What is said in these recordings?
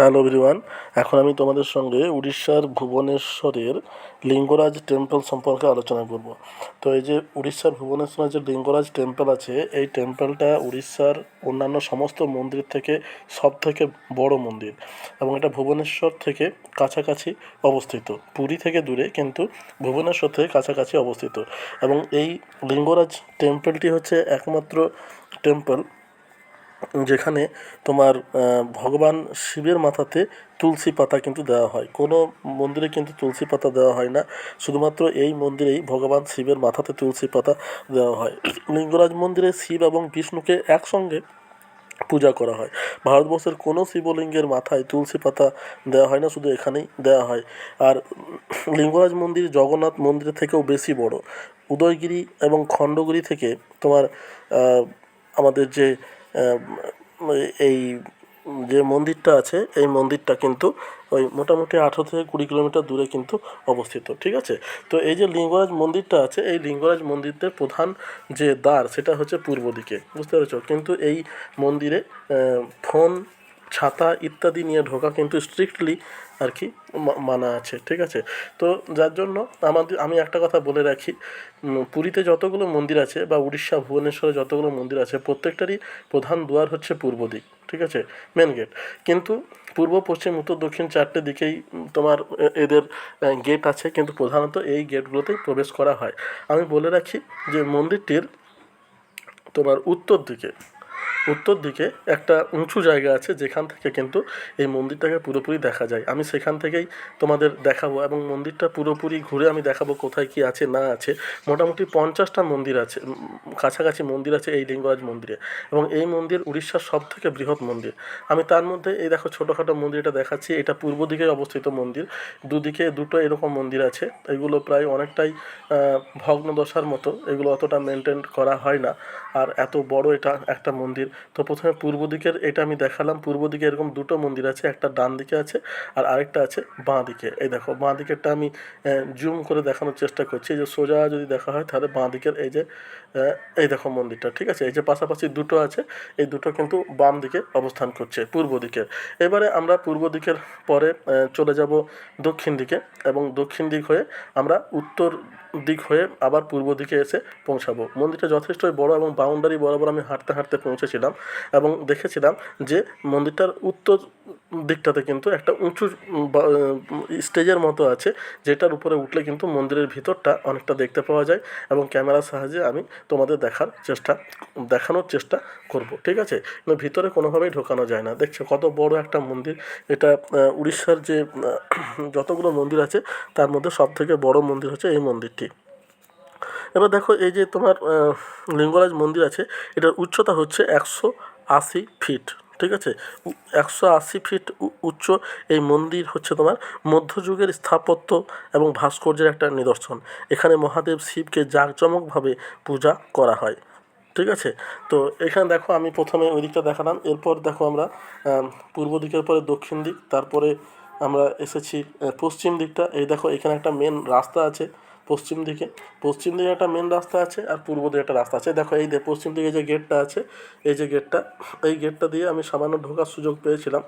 Hello everyone, এখন আমি তোমাদের সঙ্গে উড়িষ্যার ভুবনেশ্বরের লিঙ্গরাজ টেম্পল সম্পর্কে আলোচনা করব। তো এই যে উড়িষ্যার ভুবনেশ্বরে যে লিঙ্গরাজ টেম্পল আছে, এই টেম্পলটা উড়িষ্যার অন্যান্য সমস্ত মন্দির থেকে সব থেকে বড় মন্দির এবং এটা ভুবনেশ্বর থেকে কাছাকাছি অবস্থিত। পুরী থেকে দূরে, কিন্তু ভুবনেশ্বর থেকে কাছাকাছি অবস্থিত এবং এই লিঙ্গরাজ টেম্পলটি হচ্ছে একমাত্র টেম্পল যেখানে তোমার ভগবান শিবের মাথাতে তুলসী পাতা কিন্তু দেওয়া হয়। কোনো মন্দিরে কিন্তু তুলসী পাতা দেওয়া হয় না। শুধুমাত্র এই মন্দিরেই ভগবান শিবের মাথাতে তুলসী পাতা দেওয়া হয়। লিঙ্গরাজ মন্দিরে শিব এবং বিষ্ণুকে একসঙ্গে পূজা করা হয়। ভারতবর্ষের কোনো শিবলিঙ্গের মাথায় তুলসী পাতা দেওয়া হয় না, শুধু এখানেই দেওয়া হয়। আর লিঙ্গরাজ মন্দির জগন্নাথ মন্দিরের থেকেও বেশি বড়। উদয়গিরি এবং খণ্ডগিরি থেকে তোমার আমাদের যে এই যে মন্দিরটা আছে, এই মন্দিরটা কিন্তু ওই মোটামুটি আঠেরো থেকে কুড়ি কিলোমিটার দূরে কিন্তু অবস্থিত, ঠিক আছে? তো এই যে লিঙ্গরাজ মন্দিরটা আছে, এই লিঙ্গরাজ মন্দিরদের প্রধান যে দ্বার, সেটা হচ্ছে পূর্ব দিকে, বুঝতে পেরেছ? কিন্তু এই মন্দিরে ফোন ছাতা ইত্যাদি নিয়ে ঢোকা কিন্তু স্ট্রিক্টলি আর কি মানা আছে, ঠিক আছে? তো যার জন্য আমাদের, আমি একটা কথা বলে রাখি পুরীতে যতগুলো মন্দির আছে বা উড়িষ্যা, ভুবনেশ্বরে যতগুলো মন্দির আছে, প্রত্যেকটারই প্রধান দুয়ার হচ্ছে পূর্ব দিক, ঠিক আছে? মেন গেট কিন্তু পূর্ব, পশ্চিম, উত্তর, দক্ষিণ চারটে দিকেই তোমার এদের গেট আছে, কিন্তু প্রধানত এই গেটগুলোতেই প্রবেশ করা হয়। আমি বলে রাখি যে মন্দিরটির তোমার উত্তর দিকে উত্তর দিকে একটা উঁচু জায়গা আছে, যেখান থেকে কিন্তু এই মন্দিরটাকে পুরোপুরি দেখা যায়। আমি সেখান থেকেই তোমাদের দেখাবো এবং মন্দিরটা পুরোপুরি ঘুরে আমি দেখাবো কোথায় কি আছে, না আছে। মোটামুটি পঞ্চাশটা মন্দির আছে কাছাকাছি মন্দির আছে এই লিঙ্গরাজ মন্দিরে এবং এই মন্দির উড়িষ্যার সব থেকে বৃহৎ মন্দির। আমি তার মধ্যে এই দেখো ছোটোখাটো মন্দিরটা দেখাচ্ছি, এটা পূর্ব দিকে অবস্থিত মন্দির। দুদিকে দুটো এরকম মন্দির আছে, এগুলো প্রায় অনেকটাই ভগ্নদশার মতো, এগুলো অতটা মেনটেন করা হয় না। আর এত বড় এটা একটা মন্দির তো প্রথমে পূর্ব দিকের এটা আমি দেখালাম। পূর্ব দিকে এরকম দুটো মন্দির আছে, একটা ডান দিকে আছে আর আরেকটা আছে বাঁ দিকে। এই দেখো, বাঁ দিকেরটা আমি জুম করে দেখানোর চেষ্টা করছি যে সোজা যদি দেখা হয় তাহলে বাঁ দিকের এই যে এই দেখো মন্দিরটা, ঠিক আছে? এই যে পাশাপাশি দুটো আছে, এই দুটো কিন্তু বাম দিকে অবস্থান করছে, পূর্ব দিকের। এবারে আমরা পূর্ব দিকের পরে চলে যাব দক্ষিণ দিকে এবং দক্ষিণ দিক হয়ে আমরা উত্তর দিক হয়ে আবার পূর্ব দিকে এসে পৌঁছাবো। মন্দিরটা যথেষ্টই বড় এবং বাউন্ডারি বরাবর আমি হাঁটতে হাঁটতে পৌঁছেছিলাম। এবং দেখেছিলাম যে মন্দিরটার উত্তর দিকটাতে কিন্তু একটা উঁচু স্টেজের মতো আছে যেটার উপরে উঠলে কিন্তু মন্দিরের ভিতরটা অনেকটা দেখতে পাওয়া যায় এবং ক্যামেরার সাহায্যে আমি তোমাদের দেখার চেষ্টা, দেখানোর চেষ্টা করব, ঠিক আছে? কিন্তু ভিতরে কোনোভাবেই ঢোকানো যায় না। দেখছ কত বড় একটা মন্দির। এটা উড়িষ্যার যে যতগুলো মন্দির আছে তার মধ্যে সব থেকে বড় মন্দির হচ্ছে এই মন্দিরটি। এবার দেখো এই যে তোমার লিঙ্গরাজ মন্দির আছে, এটার উচ্চতা হচ্ছে একশো আশি ফিট, ঠিক আছে? একশো আশি ফিট উচ্চ এই মন্দির হচ্ছে তোমার মধ্যযুগের স্থাপত্য এবং ভাস্কর্যের একটা নিদর্শন। এখানে মহাদেব শিবকে জাঁকজমকভাবে পূজা করা হয়, ঠিক আছে? তো এখানে দেখো আমি প্রথমে ওই দিকটা দেখালাম, এরপর দেখো আমরা পূর্ব দিকের পরে দক্ষিণ দিক, তারপরে আমরা এসেছি পশ্চিম দিকটা। এই দেখো এখানে একটা মেন রাস্তা আছে পশ্চিম দিকে। পশ্চিম দিকে একটা মেন রাস্তা আছে আর পূর্ব দিকে একটা রাস্তা আছে। দেখো এই যে পশ্চিম দিকে যে গেটটা আছে, এই যে গেটটা এই গেটটা দিয়ে আমি সামান্য ঢোকার সুযোগ পেয়েছিলাম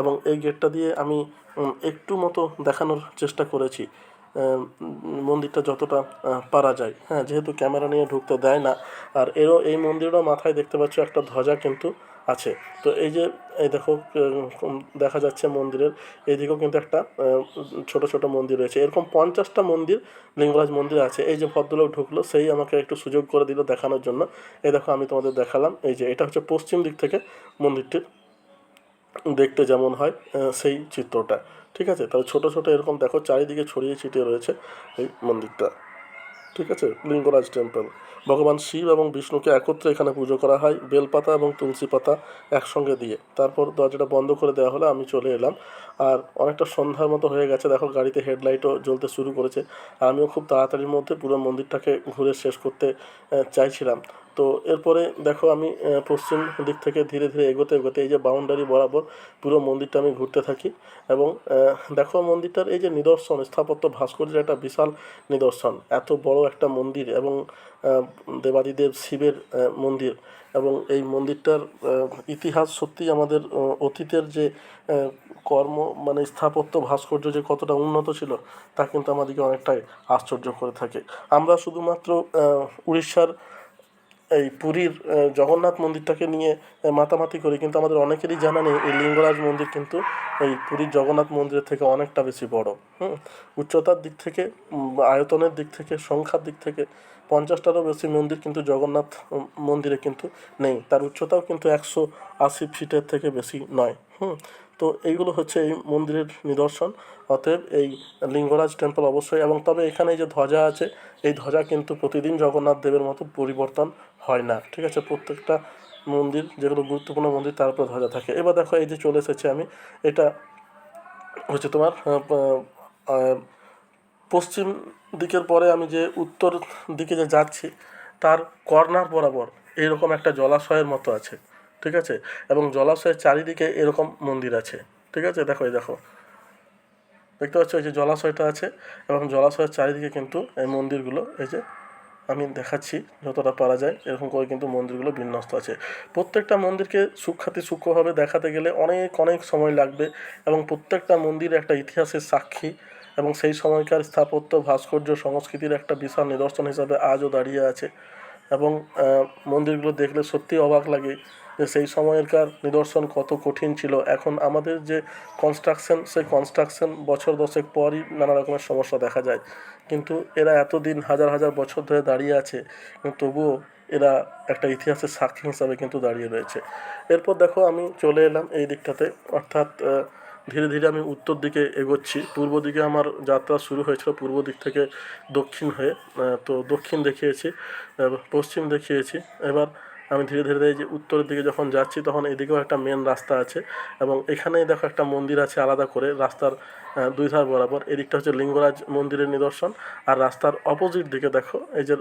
এবং এই গেটটা দিয়ে আমি একটু মতো দেখানোর চেষ্টা করেছি মন্দিরটা যতটা পারা যায়। হ্যাঁ যেহেতু ক্যামেরা নিয়ে ঢুকতে দেয় না। আর এরও এই মন্দিরও মাথায় দেখতে পাচ্ছ একটা ধ্বজা কিন্তু আছে। তো এই যে, এই দেখো দেখা যাচ্ছে মন্দিরের এইদিকেও কিন্তু একটা ছোট ছোট মন্দির রয়েছে। এরকম পঞ্চাশটা মন্দির, লিঙ্গরাজ মন্দির আছে। এই যে ভদ্রলোক ঢুকলো, সেই আমাকে একটু সুযোগ করে দিল দেখানোর জন্য। এই দেখো, আমি তোমাদের দেখালাম। এই যে, এটা হচ্ছে পশ্চিম দিক থেকে মন্দিরটির দেখতে যেমন হয় সেই চিত্রটা। ঠিক আছে? তবে ছোট ছোট এরকম দেখো, চারিদিকে ছড়িয়ে ছিটিয়ে রয়েছে এই মন্দিরটা। ঠিক আছে? লিঙ্গরাজ টেম্পল। ভগবান শিব এবং বিষ্ণুকে একত্রে এখানে পুজো করা হয়, বেলপাতা এবং তুলসী পাতা একসঙ্গে দিয়ে। তারপর দরজাটা বন্ধ করে দেওয়া হলে, আমি চলে এলাম। আর অনেকটা সন্ধ্যার মতো হয়ে গেছে, দেখো গাড়িতে হেডলাইটও জ্বলতে শুরু করেছে। আর আমিও খুব তাড়াতাড়ির মধ্যে পুরো মন্দিরটাকে ঘুরে শেষ করতে চাইছিলাম। তো এরপরে দেখো আমি পশ্চিম দিক থেকে ধীরে ধীরে এগোতে এগোতে এই যে বাউন্ডারি বরাবর পুরো মন্দিরটা আমি ঘুরতে থাকি এবং দেখো মন্দিরটার এই যে নিদর্শন, স্থাপত্য ভাস্কর্যের একটা বিশাল নিদর্শন। এত বড় একটা মন্দির এবং দেবাদিদেব শিবের মন্দির এবং এই মন্দিরটার ইতিহাস সত্যি আমাদের অতীতের যে কর্ম মানে স্থাপত্য ভাস্কর্য যে কতটা উন্নত ছিল তা কিন্তু আমাদেরকে অনেকটাই আশ্চর্য করে থাকে। আমরা শুধুমাত্র উড়িষ্যার এই পুরীর জগন্নাথ মন্দিরটাকে নিয়ে মাতামাতি করি, কিন্তু আমাদের অনেকেরই জানা নেই এই লিঙ্গরাজ মন্দির কিন্তু এই পুরীর জগন্নাথ মন্দিরের থেকে অনেকটা বেশি বড়। হুম, উচ্চতার দিক থেকে আয়তনের দিক থেকে, সংখ্যার দিক থেকে পঞ্চাশটারও বেশি মন্দির কিন্তু জগন্নাথ মন্দিরে কিন্তু নেই। তার উচ্চতাও কিন্তু একশো আশি ফিটের থেকে বেশি নয়। হুম, তো এইগুলো হচ্ছে এই মন্দিরের নিদর্শন। অতএব এই লিঙ্গরাজ টেম্পল অবশ্যই, এবং তবে এখানে যে ধ্বজা আছে, এই ধ্বজা কিন্তু প্রতিদিন জগন্নাথ দেবের মতো পরিবর্তন হয় না। ঠিক আছে, প্রত্যেকটা মন্দির, যেগুলো গুরুত্বপূর্ণ মন্দির, তার উপর ধ্বজা থাকে। এবার দেখো, এই যে চলে এসেছে আমি, এটা হচ্ছে তোমার পশ্চিম দিকের পরে আমি যে উত্তর দিকে যে যাচ্ছি, তার কর্নার বরাবর এরকম একটা জলাশয়ের মতো আছে। ঠিক আছে? এবং জলাশয়ের চারিদিকে এরকম মন্দির আছে। ঠিক আছে? দেখো, এই দেখো। দেখতে পাচ্ছ, এই যে জলাশয়টা আছে, এবং জলাশয়ের চারিদিকে কিন্তু এই মন্দিরগুলো, এই যে আমি দেখাচ্ছি যতটা পারা যায়। এরকম করে কিন্তু মন্দিরগুলো বিন্যস্ত আছে। প্রত্যেকটা মন্দিরকে সুখ্যাতি সূক্ষ্মভাবে দেখাতে গেলে অনেক অনেক সময় লাগবে এবং প্রত্যেকটা মন্দির একটা ইতিহাসের সাক্ষী এবং সেই সময়কার স্থাপত্য, ভাস্কর্য, সংস্কৃতির একটা বিশাল নিদর্শন হিসাবে আজও দাঁড়িয়ে আছে এবং মন্দিরগুলো দেখলে সত্যি অবাক লাগে যে সেই সময়কার নিদর্শন কত কঠিন ছিল। এখন আমাদের যে কনস্ট্রাকশন সেই কনস্ট্রাকশন বছর দশেক পরই নানা রকমের সমস্যা দেখা যায়। কিন্তু এরা এতদিন হাজার হাজার বছর ধরে দাঁড়িয়ে আছে, কিন্তু তবুও এরা একটা ইতিহাসের সাক্ষী হিসাবে কিন্তু দাঁড়িয়ে রয়েছে। এরপর দেখো আমি চলে এলাম এই দিকটাতে। অর্থাৎ ধীরে ধীরে আমি উত্তর দিকে এগোচ্ছি। পূর্ব দিকে আমার যাত্রা শুরু হয়েছিল পূর্ব দিক থেকে দক্ষিণ হয়ে তো দক্ষিণ দেখিয়েছি পশ্চিম দেখিয়েছি। এবার আমি ধীরে ধীরে এই যে উত্তরের দিকে যখন যাচ্ছি, তখন এদিকেও একটা মেন রাস্তা আছে এবং এখানেই দেখো একটা মন্দির আছে আলাদা করে, রাস্তার দুই ধার বরাবর। এদিকটা হচ্ছে লিঙ্গরাজ মন্দিরের নিদর্শন আর রাস্তার অপোজিট দিকে দেখো, এই যে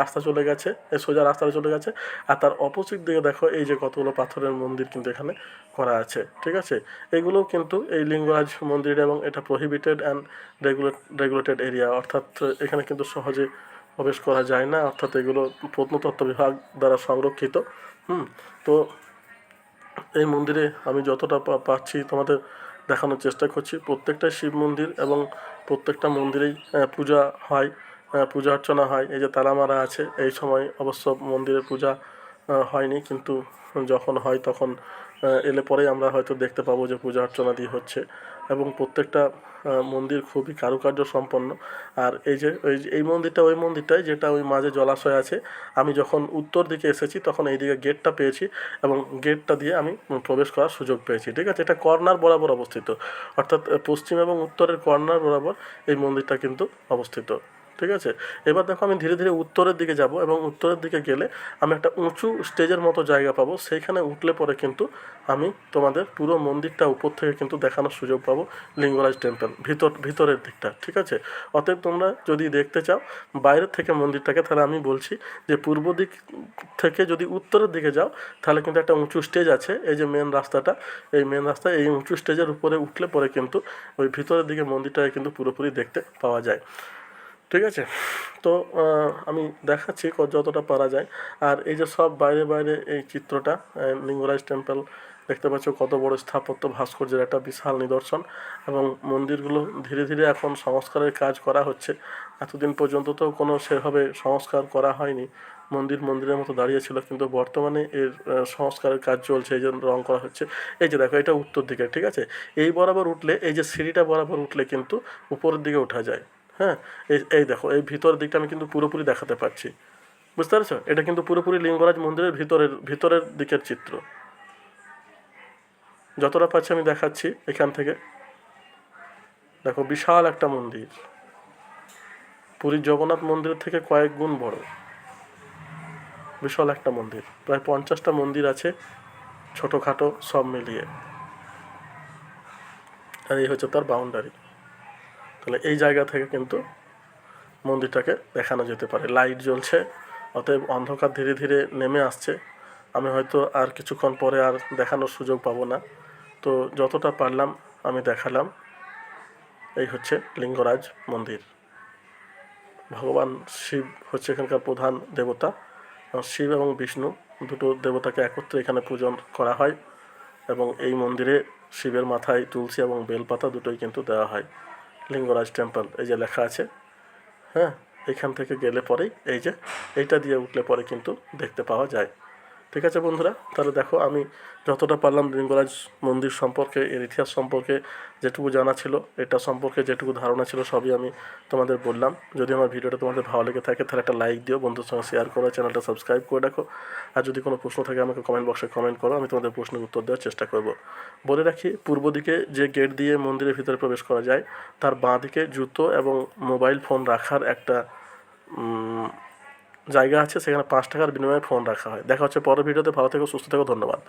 রাস্তা চলে গেছে, এই সোজা রাস্তাটা চলে গেছে আর তার অপোজিট দিকে দেখো এই যে কতগুলো পাথরের মন্দির কিন্তু এখানে করা আছে, ঠিক আছে? এগুলোও কিন্তু এই লিঙ্গরাজ মন্দির এবং এটা prohibited and regulate regulated area অর্থাৎ এখানে কিন্তু সহজে প্রবেশ করা যায় না, অর্থাৎ এগুলো প্রত্নতত্ত্ব বিভাগ দ্বারা সংরক্ষিত। হুম, তো এই মন্দিরে আমি যতটা পাচ্ছি তোমাদের দেখানোর চেষ্টা করছি। প্রত্যেকটা শিব মন্দির এবং প্রত্যেকটা মন্দিরেই পূজা হয় পূজা অর্চনা হয়। এই যে তালামারা আছে, এই সময় অবশ্য মন্দিরের পূজা হয়নি, কিন্তু যখন হয় তখন এলে পরেই আমরা হয়তো দেখতে পাবো যে পূজা অর্চনা দিয়ে হচ্ছে। এবং প্রত্যেকটা মন্দির খুবই কারুকার্য সম্পন্ন। আর এই যে ওই এই মন্দিরটা ওই মন্দিরটাই যেটা ওই মাঝে জলাশয় আছে। আমি যখন উত্তর দিকে এসেছি তখন এইদিকে গেটটা পেয়েছি এবং গেটটা দিয়ে আমি প্রবেশ করার সুযোগ পেয়েছি, ঠিক আছে? এটা কর্নার বরাবর অবস্থিত। অর্থাৎ পশ্চিম এবং উত্তরের কর্নার বরাবর এই মন্দিরটা কিন্তু অবস্থিত। ঠিক আছে? এবার দেখো আমি ধীরে ধীরে উত্তরের দিকে যাব এবং উত্তরের দিকে গেলে আমি একটা উঁচু স্টেজের মতো জায়গা পাবো। সেইখানে উঠলে পরে কিন্তু আমি তোমাদের পুরো মন্দিরটা উপর থেকে কিন্তু দেখানোর সুযোগ পাবো লিঙ্গরাজ টেম্পল, ভিতর, ভিতরের দিকটা, ঠিক আছে? অতএব তোমরা যদি দেখতে চাও বাইরের থেকে মন্দিরটাকে, তাহলে আমি বলছি যে পূর্ব দিক থেকে যদি উত্তরের দিকে যাও, তাহলে কিন্তু একটা উঁচু স্টেজ আছে। এই যে মেন রাস্তাটা, এই মেন রাস্তা, এই উঁচু স্টেজের উপরে উঠলে পরে কিন্তু ওই ভিতরের দিকে মন্দিরটাকে কিন্তু পুরোপুরি দেখতে পাওয়া যায়। ঠিক আছে? তো আমি দেখাচ্ছি যতটা পারা যায়। আর এই যে সব বাইরে বাইরে এই চিত্রটা লিঙ্গরাজ টেম্পল, দেখতে পাচ্ছ কত বড় স্থাপত্য ভাস্কর্যের একটা বিশাল নিদর্শন। এবং মন্দিরগুলো ধীরে ধীরে এখন সংস্কারের কাজ করা হচ্ছে। এতদিন পর্যন্ত তো কোনো সেভাবে সংস্কার করা হয়নি। মন্দির মন্দিরের মতো দাঁড়িয়ে ছিল, কিন্তু বর্তমানে এর সংস্কারের কাজ চলছে, এই জন্য রং করা হচ্ছে। এই যে দেখো, এটা উত্তর দিকে, ঠিক আছে? এই বরাবর উঠলে, এই যে সিঁড়িটা বরাবর উঠলে কিন্তু উপরের দিকে ওঠা যায়। হ্যাঁ এই এই দেখো, এই ভিতরের দিকটা আমি কিন্তু পুরোপুরি দেখাতে পারছি বুঝতে পারছ? এটা কিন্তু পুরোপুরি লিঙ্গরাজ মন্দিরের ভিতরের ভিতরের দিকের চিত্র। যতটা পাচ্ছি আমি দেখাচ্ছি এখান থেকে। দেখো, বিশাল একটা মন্দির। পুরীর জগন্নাথ মন্দিরের থেকে কয়েক গুণ বড়। বিশাল একটা মন্দির। প্রায় পঞ্চাশটা মন্দির আছে ছোটোখাটো সব মিলিয়ে। আর এই হচ্ছে তার বাউন্ডারি তাহলে এই জায়গা থেকে কিন্তু মন্দিরটাকে দেখানো যেতে পারে। লাইট জ্বলছে, অতএব অন্ধকার ধীরে ধীরে নেমে আসছে। আমি হয়তো আর কিছুক্ষণ পরে আর দেখানোর সুযোগ পাবো না। তো যতটা পারলাম আমি দেখালাম। এই হচ্ছে লিঙ্গরাজ মন্দির। ভগবান শিব হচ্ছে এখানকার প্রধান দেবতা। শিব এবং বিষ্ণু দুটো দেবতাকে একত্রে এখানে পূজন করা হয় এবং এই মন্দিরে শিবের মাথায় তুলসী এবং বেলপাতা দুটোই কিন্তু দেওয়া হয়। লিঙ্গরাজ টেম্পল, এই যে লেখা আছে হ্যাঁ? এখান থেকে গেলে পরেই এই যে, এইটা দিয়ে উঠলে পরে কিন্তু দেখতে পাওয়া যায়। ঠিক আছে বন্ধুরা, তাহলে দেখো আমি যতটা পারলাম লিঙ্গরাজ মন্দির সম্পর্কে, এর ইতিহাস সম্পর্কে যেটুকু জানা ছিল, এটা সম্পর্কে যেটুকু ধারণা ছিল সবই আমি তোমাদের বললাম। যদি আমার ভিডিওটা তোমাদের ভালো লেগে থাকে, তাহলে একটা লাইক দিও বন্ধুর সঙ্গে শেয়ার করো, চ্যানেলটা সাবস্ক্রাইব করে রাখো। আর যদি কোনো প্রশ্ন থাকে, আমাকে কমেন্ট বক্সে কমেন্ট করো, আমি তোমাদের প্রশ্নের উত্তর দেওয়ার চেষ্টা করব। বলে রাখি, পূর্ব দিকে যে গেট দিয়ে মন্দিরের ভিতরে প্রবেশ করা যায়, তার বাঁ দিকে জুতো এবং মোবাইল ফোন রাখার একটা জায়গা আছে, সেখানে পাঁচ টাকার বিনিময়ে ফোন রাখা হয়। দেখা হচ্ছে পরের ভিডিওতে ভালো থেকো, সুস্থ থেকো, ধন্যবাদ।